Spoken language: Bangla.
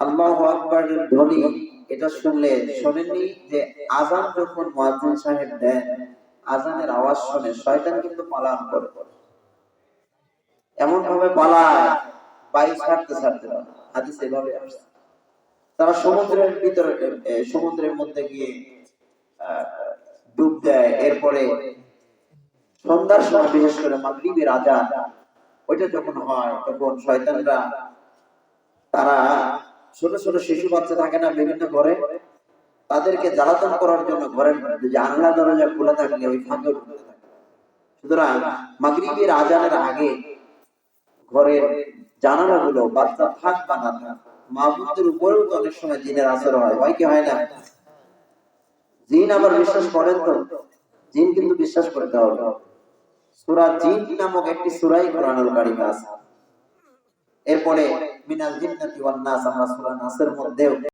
আল্লাহ ধ্বনি এটা শুনলে শোনেননি যে আজান যখন মুয়াজ্জিন সাহেব দেন আজানের আওয়াজ শুনে শয়তান কিন্তু পালান করে। এমন ভাবে পালায় ছাড়তে ছাড়তে তারা সমুদ্রের ভিতরে সমুদ্রের মধ্যে গিয়ে ডুব দেয়। এরপরে সন্ধ্যার সময় বিশেষ করে মাগরিবের আজান, ওইটা যখন হয়, তখন শয়তানরা ছোট ছোট শিশু বাচ্চা থাকে না বিভিন্ন ঘরে। তাদেরকে জ্বালাতন করার জন্য ঘরের মধ্যে জানলা দরজা খোলা থাকলে ওই ফাঁকে ঢুকতে থাকে। সুতরাং মাগরিবের আজানের আগে ঘরের জানালা গুলো বাচ্চা থাক বা না থাক মা বুদ্ধের উপরেও তো অনেক সময় জিনের আসর হয় হয় কি হয় না? জিন আবার বিশ্বাস করেন তো? জিন কিন্তু বিশ্বাস করতে হবে। সূরা জিন নামক একটি সূরাই কোরআনুল কারীমে আছে। এরপরে মিনাল জিন্নাতি ওয়ান নাস আমরা সূরা নাসের মধ্যেও